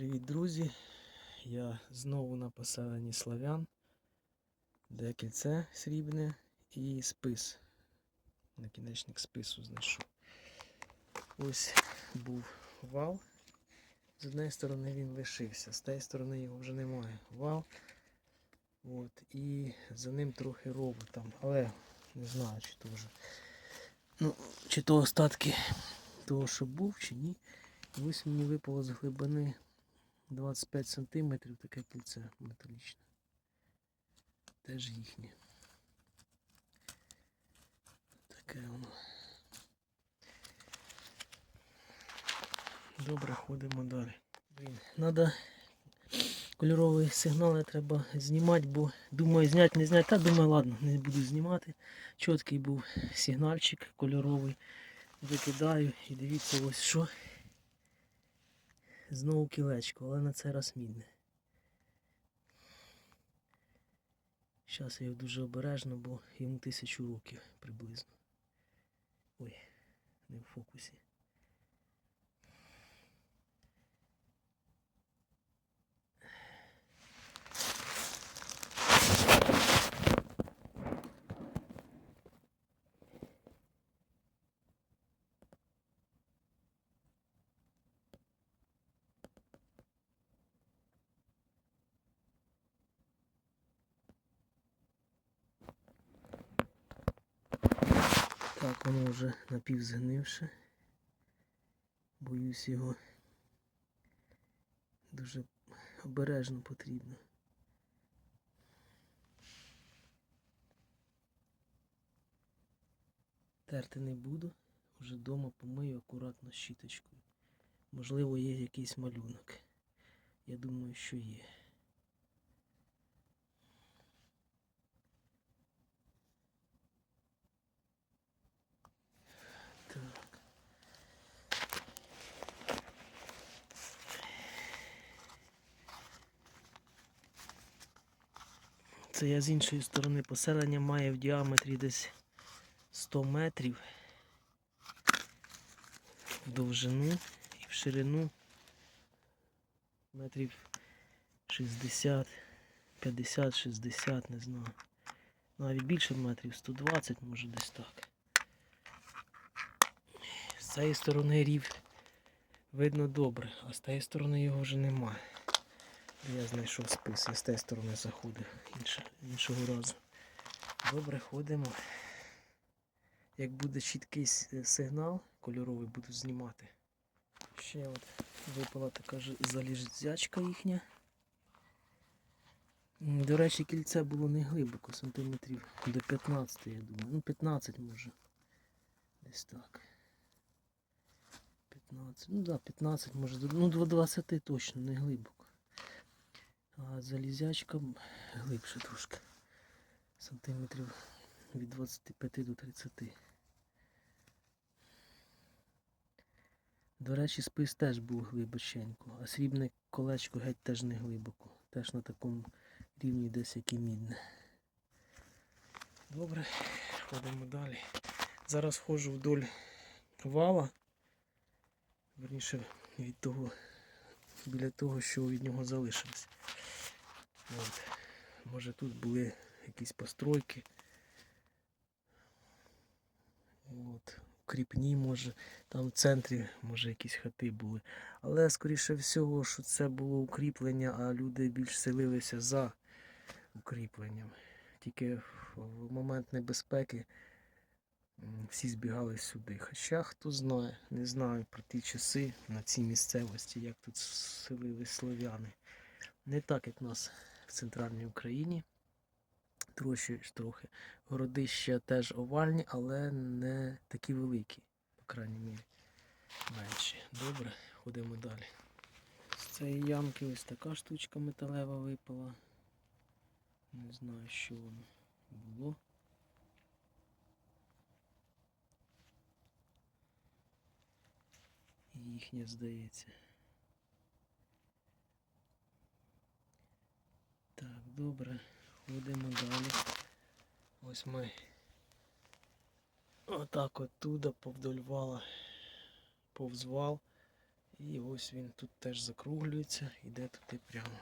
Привіт, друзі! Я знову на поселенні Славян, де кільце срібне і спис. Накінечник спису знайшов. Ось був вал. З однієї сторони він лишився, з тієї сторони його вже немає. Вал. От, і за ним трохи рову там, але не знаю, чи то вже. Ну, чи то остатки того, що був, чи ні. Ось мені випало з глибини 25 сантиметрів таке кільце металічне. Теж їхнє. Таке воно. Добре, ходимо далі. Надо кольорові сигнали треба знімати, бо думаю зняти, не зняти. Та думаю, ладно, не буду знімати. Чіткий був сигнальчик кольоровий. Викидаю і дивіться ось що. Знову кілечко, але на цей раз мідне. Зараз я його дуже обережно, бо йому тисячу років приблизно. Ой, не в фокусі. Так, воно вже напівзгнивше. Боюсь його дуже обережно потрібно. Терти не буду, вже вдома помию акуратно щіточкою. Можливо, є якийсь малюнок. Я думаю, що є. Це я з іншої сторони поселення має в діаметрі десь 100 метрів в довжину і в ширину метрів 60, 50, 60, не знаю. Навіть більше метрів, 120, може десь так. З цієї сторони рів видно добре, а з тієї сторони його вже немає. Я знайшов спис, я з тієї сторони заходив іншого разу. Добре, ходимо. Як буде чіткий сигнал кольоровий, буду знімати. Ще от випала така ж залізячка їхня. До речі, кільце було не глибоко, сантиметрів до 15, я думаю. Ну, 15 може. Десь так. 15. Ну да, 15 може. Ну, до 20 точно, не глибоко. А залізячка глибше трошки. Сантиметрів від 25 до 30. До речі, спис теж був глибоченько, а срібне колечко геть теж не глибоко. Теж на такому рівні десь як і мідне. Добре, ходимо далі. Зараз ходжу вдоль вала. Верніше від того, біля того, що від нього залишилось. От. Може тут були якісь постройки. От. Укріпні, може, там в центрі, може, якісь хати були. Але, скоріше всього, що це було укріплення, а люди більш селилися за укріпленням. Тільки в момент небезпеки всі збігали сюди. Хоча хто знає, не знаю про ті часи на цій місцевості, як тут селились слов'яни. Не так, як в нас в центральній Україні. Трохи, трохи. Городища теж овальні, але не такі великі, по крайній мірі. Менші. Добре, ходимо далі. З цієї ямки ось така штучка металева випала. Не знаю, що воно було. Їхня здається. Так, добре, ходимо далі. Ось ми отак оттуда повдоль вала повз вал І ось він тут теж закруглюється, іде туди прямо.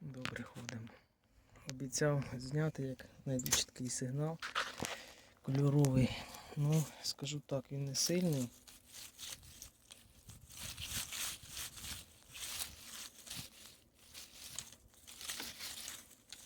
Добре ходимо. Обіцяв зняти, як знайду чіткий сигнал кольоровий. Ну, скажу так, він не сильний.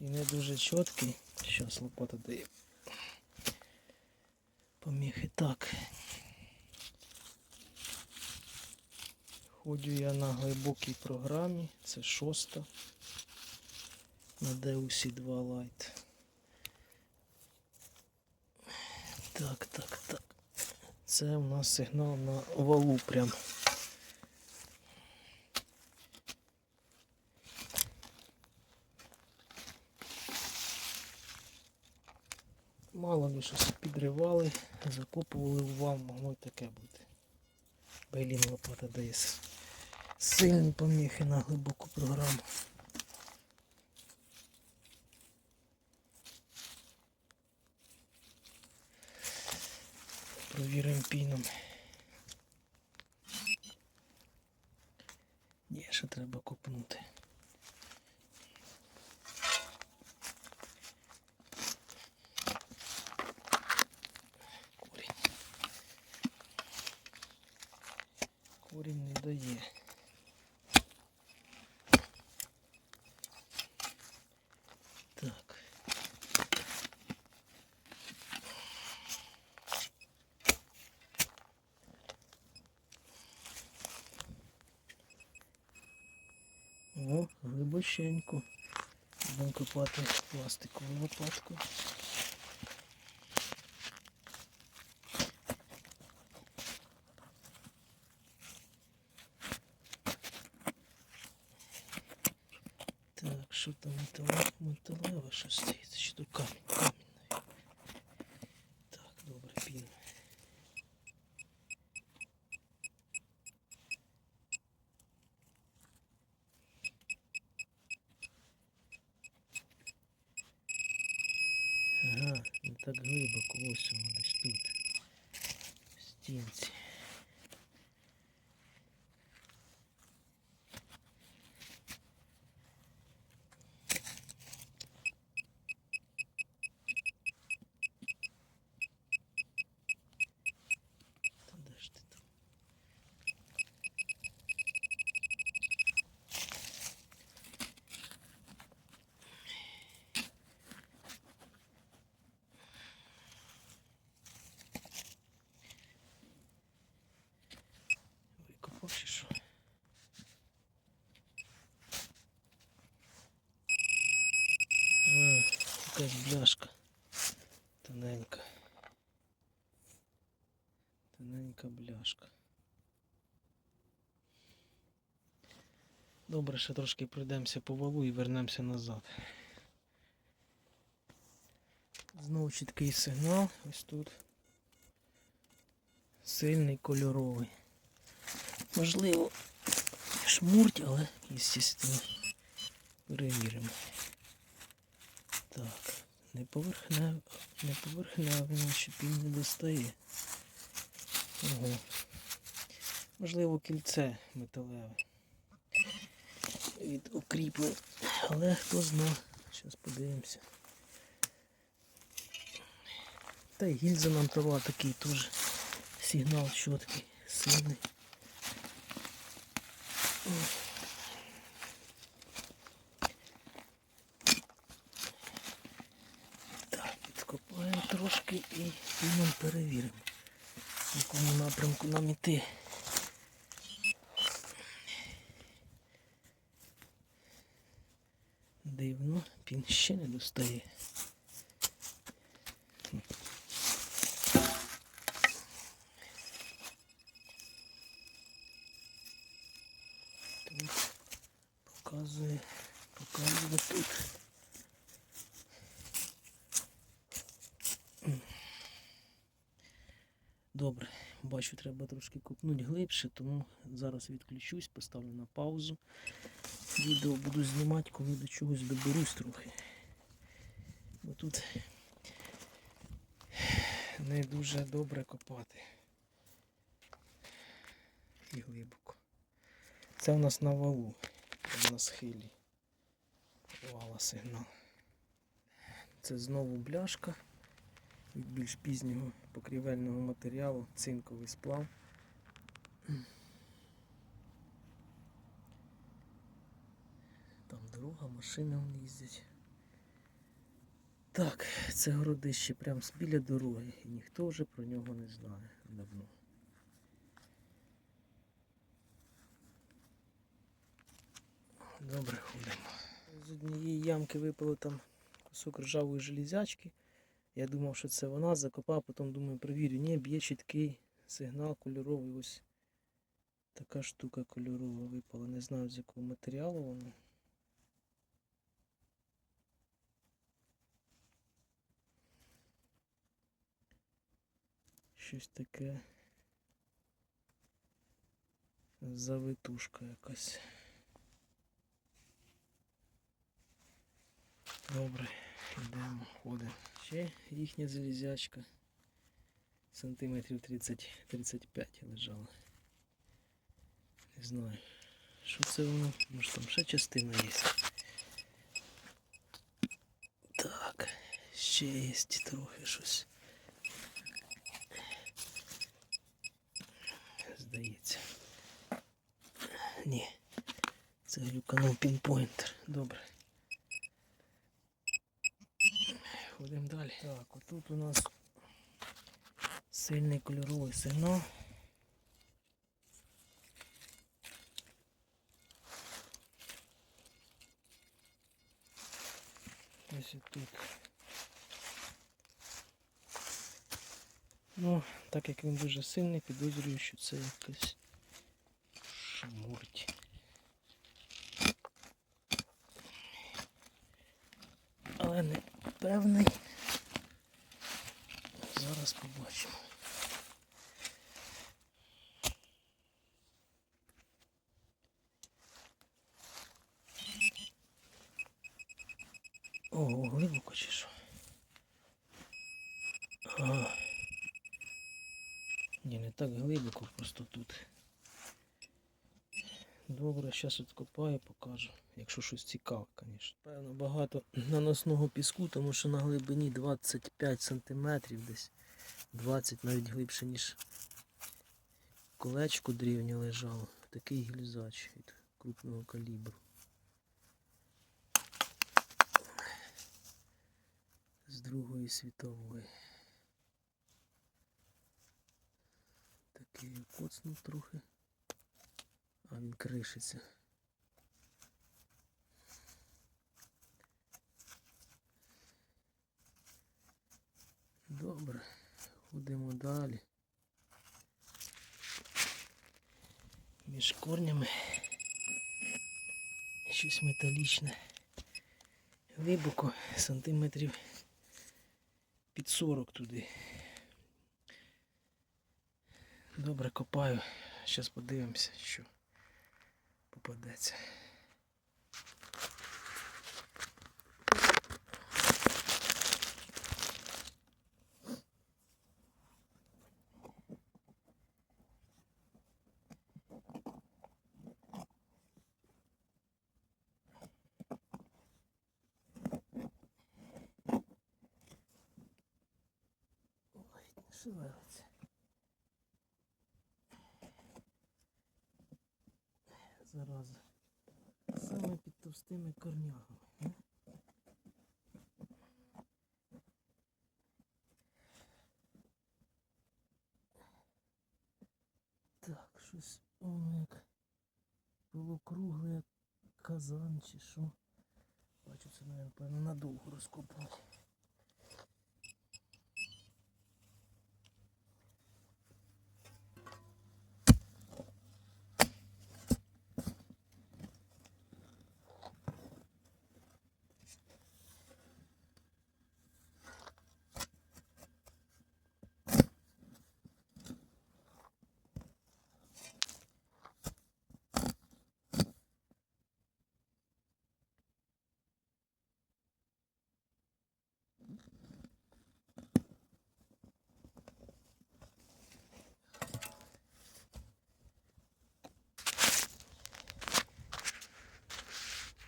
І не дуже чіткий. Щас лопата дає. Поміхи так. Ходжу я на глибокій програмі. Це шоста. На Deusі 2 Lite. Так, так, так. Це у нас сигнал на валу прям. Мало ли щось підривали, закопували в вал, могло й таке бути. Бейлін лопата дає сильні поміхи на глибоку програму. Провіримо піном. Є, ще треба копнути. Корінь. Корінь не дає. Так. О, глибоченько. Будемо копати пластикову лопатку. Так, що там металево, металево, що стоїть? Що то камінь, камінь. навіть. Так, добре, пін. Ага, не так глибоко, ось воно десь тут. В стінці. Та де ж ти там? Викопав чи що? А, якась бляшка. Тоненька. Тоненька бляшка. Добре, ще трошки пройдемося по валу і вернемося назад. Знову чіткий сигнал. Ось тут. Сильний кольоровий. Можливо, шмурть, але, звісно, перевіримо. Не поверхневий, не поверхневий, наче пін не достає. Ого. Можливо, кільце металеве. Від укріплень. Але хто зна. Зараз подивимося. Та й гільза нам дала такий теж сигнал чіткий, сильний. Так, підкопаємо трошки і піном перевіримо, в якому напрямку нам іти. Дивно, пін ще не достає. Тут показує, показує тут. Добре, бачу, треба трошки копнути глибше, тому зараз відключусь, поставлю на паузу. Відео буду знімати, коли до чогось доберусь трохи. Бо тут не дуже добре копати. і глибоко. Це у нас на валу, на схилі. Вала сигнал. Це знову бляшка від більш пізнього покрівельного матеріалу, цинковий сплав. Там дорога, машини вон їздять. Так, це городище прямо біля дороги, і ніхто вже про нього не знає давно. Добре ходимо. З однієї ямки випало там кусок ржавої железячки. Я думав, що це вона, закопав, потім думаю, провірю. Ні, б'є чіткий сигнал кольоровий. Ось така штука кольорова випала. Не знаю з якого матеріалу вона. Щось таке. Завитушка якась. Добре, йдемо, ходимо. Ще їхня залізячка. Сантиметрів 30-35 лежала. Не знаю. Що це воно? Може там ще частина є. Так, ще є трохи щось. Здається. Ні. Це глюканув пінпойнтер. Добре. Ходимо далі. Так, отут у нас сильний кольоровий сигнал. Ось тут. Ну, так як він дуже сильний, підозрюю, що це якась шмурть. Але не певний. Зараз побачимо. Ого, глибоко чи що? А. Ні, не так глибоко, просто тут. Добре, зараз відкопаю, покажу. Якщо щось цікаве, звісно. Певно, багато наносного піску, тому що на глибині 25 см десь. 20 навіть глибше, ніж колечко дрівня лежало. Такий гільзач від крупного калібру. З Другої світової. Такий коцнув трохи. А він кришиться. Добре, ходимо далі. Між корнями щось металічне. Глибоко сантиметрів під 40 туди. Добре копаю. Зараз подивимося, що попадеться. Ой, не шевелиться. Зараза. Товстими корнягами. Так, щось воно як кругле як казан чи що. Бачу, це, напевно, надовго розкопувати.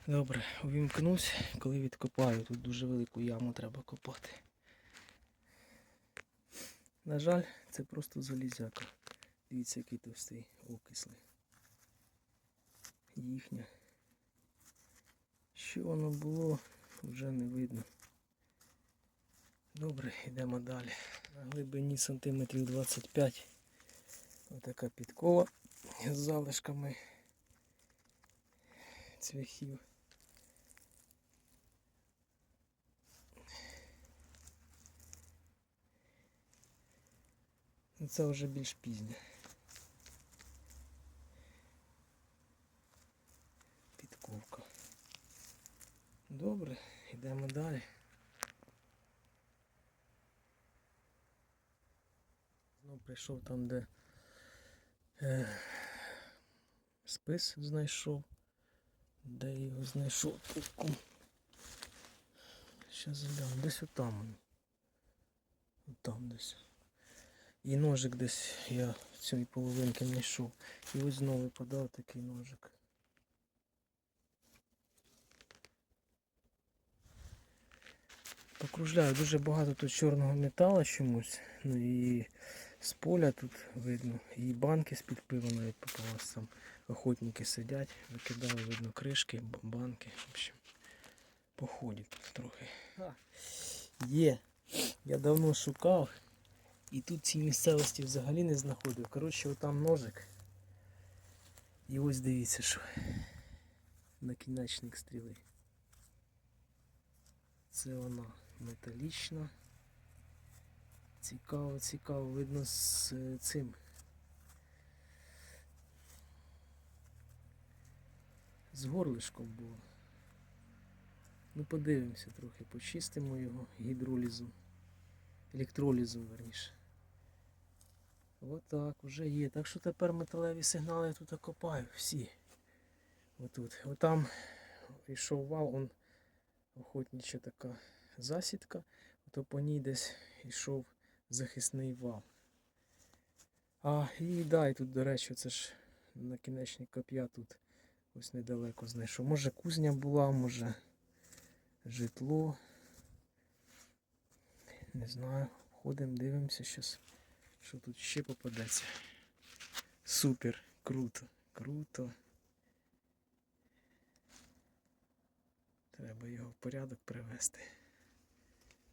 Добре, увімкнусь, коли відкопаю. Тут дуже велику яму треба копати. На жаль, це просто залізяка. Дивіться, який товстий окислий. Їхня. Що воно було, вже не видно. Добре, йдемо далі. На глибині сантиметрів 25. Отака підкова з залишками цвяхів. Це вже більш пізнє. Підковка. Добре, йдемо далі. Знову прийшов там, де е, спис знайшов. Де його знайшов тут. Щас гляну. Десь отам. Отам десь. І ножик десь я в цій половинки знайшов. І ось знову випадав такий ножик. Покружляю, дуже багато тут чорного металу чомусь. Ну і з поля тут видно. І банки з-під пива навіть попалось там. Охотники сидять, викидали, видно, кришки, банки. В общем, походять тут трохи. Є. Я давно шукав. І тут ці місцевості взагалі не знаходив. Коротше, отам ножик. І ось дивіться, що накінечник стріли. Це вона металічна. Цікаво, цікаво, видно з е, цим. З горлишком було. Ну подивимося трохи, почистимо його гідролізом. Електролізом, верніше. Отак, вже є. Так що тепер металеві сигнали я тут копаю всі. Отут. Отам йшов вал, он охотнича така засідка, то по ній десь йшов захисний вал. А, і да, і тут, до речі, це ж накінечник коп'я тут ось недалеко знайшов. Може кузня була, може житло. Не знаю. Ходимо, дивимося щас, що тут ще попадеться. Супер, круто, круто. Треба його в порядок привести.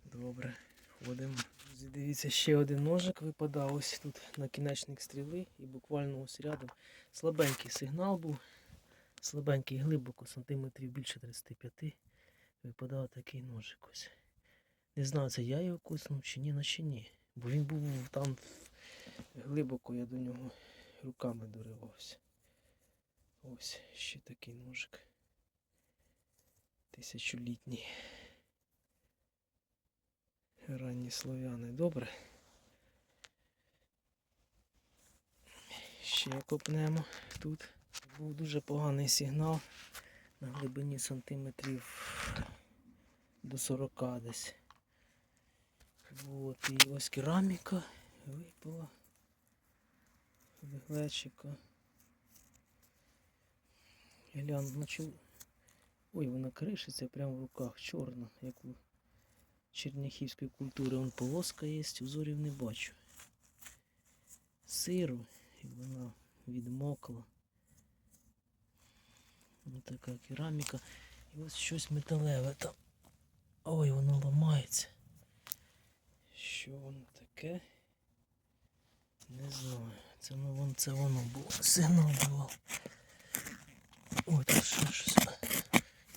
Добре, ходимо. Дивіться, ще один ножик випадав ось тут накінечник стріли і буквально ось рядом слабенький сигнал був. Слабенький глибоко, сантиметрів більше 35. Випадав такий ножик ось. Не знаю, це я його куснув чи ні, наче ні. Бо він був там глибоко, я до нього руками доривався. Ось ще такий ножик. Тисячолітній. Ранні слов'яни. Добре. Ще копнемо тут. Був дуже поганий сигнал на глибині сантиметрів до 40 десь. Вот, і ось кераміка випала глечика. Гляну, наче... Ой, вона кришиться прямо в руках, чорна, як у черняхівської культури. Вон полоска є, узорів не бачу. Сиру, і вона відмокла. Ось така кераміка. І ось щось металеве там. Ой, воно ламається. Що воно таке? Не знаю. Це ну це воно було. Сигнал було. Ой, тут ще щось.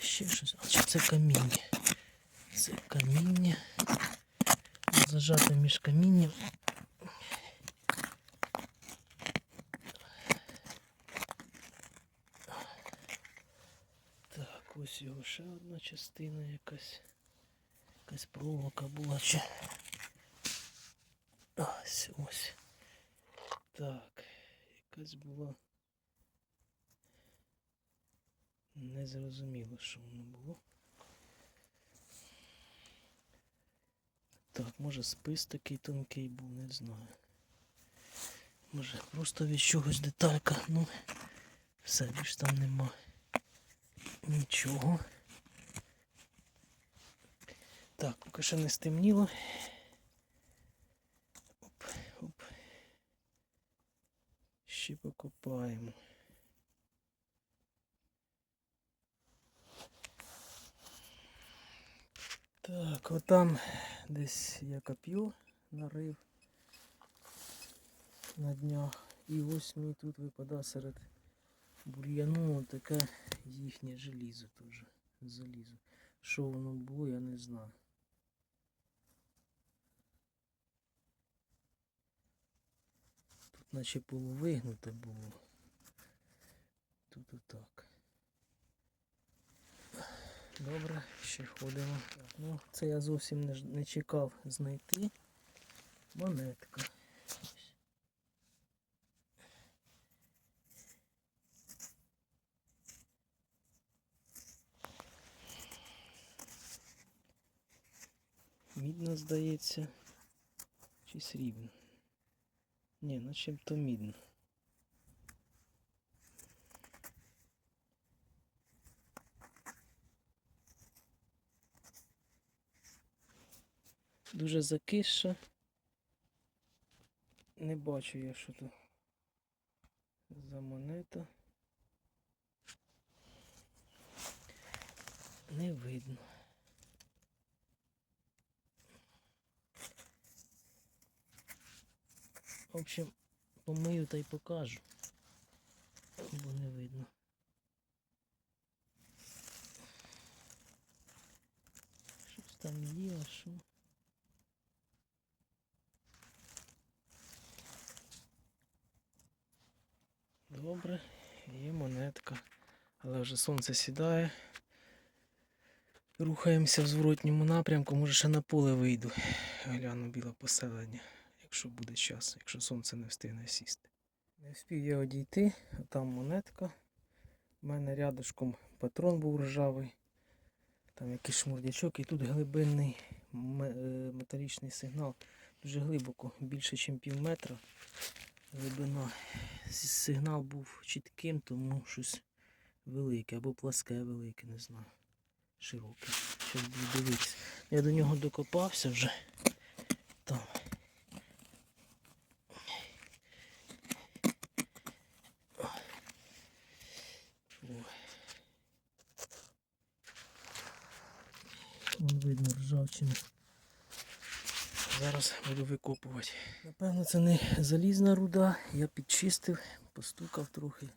Ще щось. А чи це каміння? Це каміння. Зажато між камінням. Так, ось його ще одна частина якась. Якась проволока була чи. Ось ось. Так, якась була. Незрозуміло, що воно було. Так, може спис такий тонкий був, не знаю. Може просто від чогось деталька, ну все більш там нема. Нічого. Так, поки що не стемніло. Ще покопаємо. Так, отам десь я коп'ю нарив на днях. І ось мені тут випадає серед бур'яну таке їхнє желізо теж. Залізо. Що воно було, я не знаю. Наче полувигнуте було. Тут отак. Добре, ще ходимо. Ну, це я зовсім не, не чекав знайти. Монетка. Мідно, здається. Чи срібно? Ні, начебто мідно. Дуже закисша. Не бачу я, що тут за монета. Не видно. В общем, помию та й покажу. Бо не видно. Щось там є, що? Добре, є монетка. Але вже сонце сідає. Рухаємося в зворотньому напрямку, може ще на поле вийду. Гляну біле поселення, якщо буде час, якщо сонце не встигне сісти. Не встиг я одійти, а там монетка. У мене рядышком патрон був ржавий. Там якийсь шмурдячок і тут глибинний е, металічний сигнал. Дуже глибоко, більше, ніж пів метра. Глибина. Сигнал був чітким, тому щось велике або пласке велике, не знаю. Широке. Буду дивитися. Я до нього докопався вже. Там. Ой. Вон видно. Зараз буду викопувати. Напевно, це не залізна руда. Я підчистив, постукав трохи.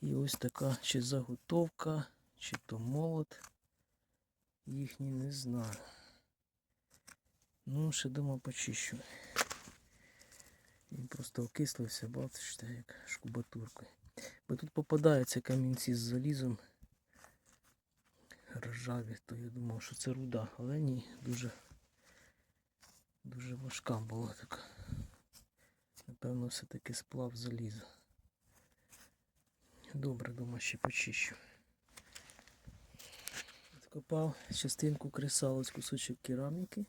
І ось така чи заготовка, чи то молот. Їхній не знаю. Ну, ще дома почищу. Він просто окислився, бачите, як шкубатуркою. Бо тут попадаються камінці з залізом. Ржаві, то я думав, що це руда, але ні, дуже Дуже важка була така. Напевно, все-таки сплав заліза. Добре, дома ще почищу. Відкопав частинку кресалось, кусочок кераміки.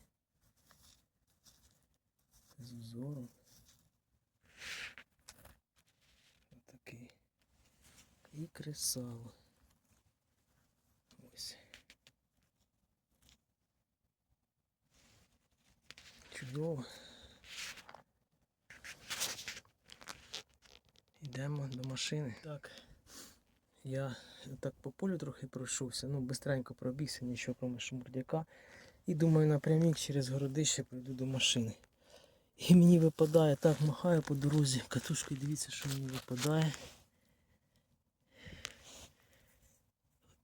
З узором. Отакий. І кресало. Ось. Чудово. Йдемо до машини. Так. Я так по полю трохи пройшовся, ну бистренько пробігся, нічого кроме шмурдяка. І думаю, напрямік через городище прийду до машини. І мені випадає, так махаю по дорозі. Катушкою дивіться, що мені випадає.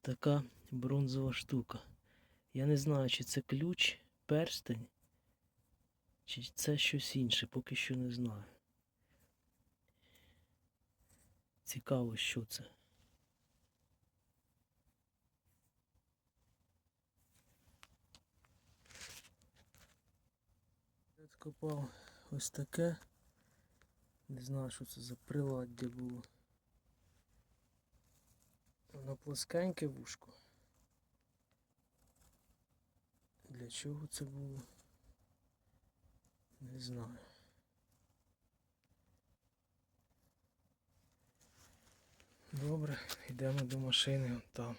Така бронзова штука. Я не знаю, чи це ключ, перстень. Чи це щось інше, поки що не знаю. Цікаво, що це. Відкопав ось таке. Не знаю, що це за приладдя було. Воно плоскеньке вушко. Для чого це було? Не знаю. Добре, йдемо до машини. Там